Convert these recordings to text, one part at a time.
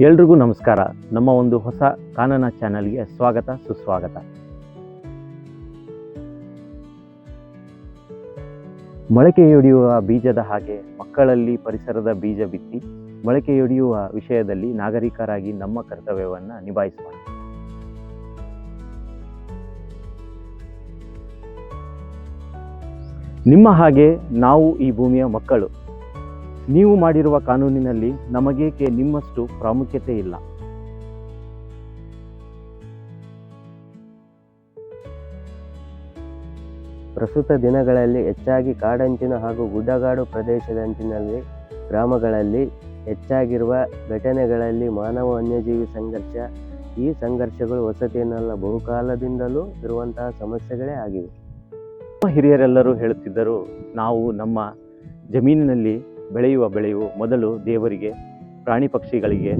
ಎಲ್ರಿಗೂ ನಮಸ್ಕಾರ. ನಮ್ಮ ಒಂದು ಹೊಸ ಕಾನನ ಚಾನಲ್ಗೆ ಸ್ವಾಗತ, ಸುಸ್ವಾಗತ. ಮೊಳಕೆಯೊಡೆಯುವ ಬೀಜದ ಹಾಗೆ ಮಕ್ಕಳಲ್ಲಿ ಪರಿಸರದ ಬೀಜ ಬಿತ್ತಿ ಮೊಳಕೆಯೊಡೆಯುವ ವಿಷಯದಲ್ಲಿ ನಾಗರಿಕರಾಗಿ ನಮ್ಮ ಕರ್ತವ್ಯವನ್ನು ನಿಭಾಯಿಸೋಣ. ನಿಮ್ಮ ಹಾಗೆ ನಾವು ಈ ಭೂಮಿಯ ಮಕ್ಕಳು ನೀವು ಮಾಡಿರುವ ಕಾನೂನಿನಲ್ಲಿ ನಮಗೇಕೆ ನಿಮ್ಮಷ್ಟು ಪ್ರಾಮುಖ್ಯತೆ ಇಲ್ಲ? ಪ್ರಸ್ತುತ ದಿನಗಳಲ್ಲಿ ಹೆಚ್ಚಾಗಿ ಕಾಡಂಚಿನ ಹಾಗೂ ಗುಡ್ಡಗಾಡು ಪ್ರದೇಶದಂಚಿನಲ್ಲಿ ಗ್ರಾಮಗಳಲ್ಲಿ ಹೆಚ್ಚಾಗಿರುವ ಘಟನೆಗಳಲ್ಲಿ ಮಾನವ ವನ್ಯಜೀವಿ ಸಂಘರ್ಷ ಈ ಸಂಘರ್ಷಗಳು ವಸತಿಯನ್ನೆಲ್ಲ ಬಹುಕಾಲದಿಂದಲೂ ಇರುವಂತಹ ಸಮಸ್ಯೆಗಳೇ ಆಗಿವೆ. ಹಿರಿಯರೆಲ್ಲರೂ ಹೇಳುತ್ತಿದ್ದರು ನಾವು ನಮ್ಮ ಜಮೀನಿನಲ್ಲಿ ಬೆಳೆಯುವ ಬೆಳೆಯು ಮೊದಲು ದೇವರಿಗೆ, ಪ್ರಾಣಿ ಪಕ್ಷಿಗಳಿಗೆ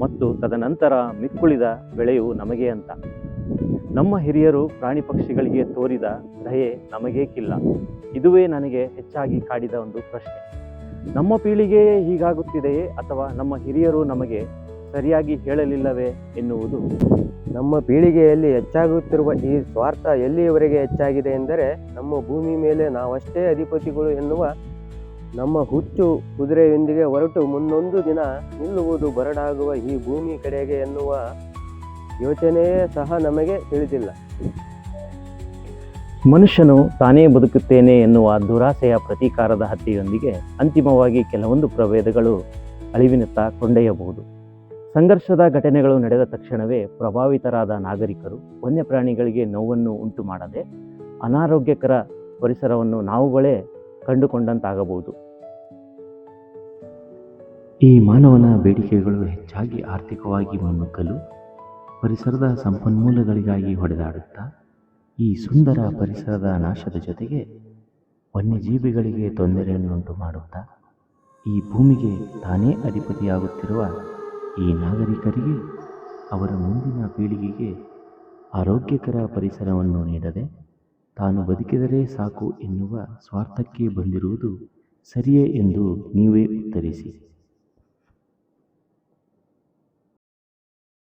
ಮತ್ತು ತದನಂತರ ಮಿಕ್ಕುಳಿದ ಬೆಳೆಯು ನಮಗೆ ಅಂತ. ನಮ್ಮ ಹಿರಿಯರು ಪ್ರಾಣಿ ಪಕ್ಷಿಗಳಿಗೆ ತೋರಿದ ದಯೆ ನಮಗೇಕಿಲ್ಲ. ಇದುವೇ ನನಗೆ ಹೆಚ್ಚಾಗಿ ಕಾಡಿದ ಒಂದು ಪ್ರಶ್ನೆ. ನಮ್ಮ ಪೀಳಿಗೆಯೇ ಹೀಗಾಗುತ್ತಿದೆಯೇ ಅಥವಾ ನಮ್ಮ ಹಿರಿಯರು ನಮಗೆ ಸರಿಯಾಗಿ ಹೇಳಲಿಲ್ಲವೇ ಎನ್ನುವುದು? ನಮ್ಮ ಪೀಳಿಗೆಯಲ್ಲಿ ಹೆಚ್ಚಾಗುತ್ತಿರುವ ಈ ಸ್ವಾರ್ಥ ಎಲ್ಲಿಯವರೆಗೆ ಹೆಚ್ಚಾಗಿದೆ ಎಂದರೆ, ನಮ್ಮ ಭೂಮಿ ಮೇಲೆ ನಾವಷ್ಟೇ ಅಧಿಪತಿಗಳು ಎನ್ನುವ ನಮ್ಮ ಹುಚ್ಚು ಕುದುರೆಯೊಂದಿಗೆ ಹೊರಟು ಮುನ್ನೊಂದು ದಿನ ನಿಲ್ಲುವುದು ಬರಡಾಗುವ ಈ ಭೂಮಿ ಕಡೆಗೆ ಎನ್ನುವ ಯೋಚನೆಯೇ ಸಹ ನಮಗೆ ತಿಳಿದಿಲ್ಲ. ಮನುಷ್ಯನು ತಾನೇ ಬದುಕುತ್ತೇನೆ ಎನ್ನುವ ದುರಾಸೆಯ ಪ್ರತೀಕಾರದ ಹತ್ಯೆಯೊಂದಿಗೆ ಅಂತಿಮವಾಗಿ ಕೆಲವೊಂದು ಪ್ರಭೇದಗಳು ಅಳಿವಿನತ್ತ ಕೊಂಡೊಯ್ಯಬಹುದು. ಸಂಘರ್ಷದ ಘಟನೆಗಳು ನಡೆದ ತಕ್ಷಣವೇ ಪ್ರಭಾವಿತರಾದ ನಾಗರಿಕರು ವನ್ಯಪ್ರಾಣಿಗಳಿಗೆ ನೋವನ್ನು ಉಂಟು ಮಾಡದೆ ಅನಾರೋಗ್ಯಕರ ಪರಿಸರವನ್ನು ನಾವುಗಳೇ ಕಂಡುಕೊಂಡಂತಾಗಬಹುದು. ಈ ಮಾನವನ ಬೇಡಿಕೆಗಳು ಹೆಚ್ಚಾಗಿ ಆರ್ಥಿಕವಾಗಿ ಮುನ್ನುಗ್ಗಲು ಪರಿಸರದ ಸಂಪನ್ಮೂಲಗಳಿಗಾಗಿ ಹೊಡೆದಾಡುತ್ತಾ, ಈ ಸುಂದರ ಪರಿಸರದ ನಾಶದ ಜೊತೆಗೆ ವನ್ಯಜೀವಿಗಳಿಗೆ ತೊಂದರೆಯನ್ನುಂಟು ಮಾಡುತ್ತಾ ಈ ಭೂಮಿಗೆ ತಾನೇ ಅಧಿಪತಿಯಾಗುತ್ತಿರುವ ಈ ನಾಗರಿಕರಿಗೆ ಅವರ ಮುಂದಿನ ಪೀಳಿಗೆಗೆ ಆರೋಗ್ಯಕರ ಪರಿಸರವನ್ನು ನೀಡದೆ ತಾನು ಬದುಕಿದರೆ ಸಾಕು ಎನ್ನುವ ಸ್ವಾರ್ಥಕ್ಕೆ ಬಂದಿರುವುದು ಸರಿಯೇ ಎಂದು ನೀವೇ ಉತ್ತರಿಸಿ.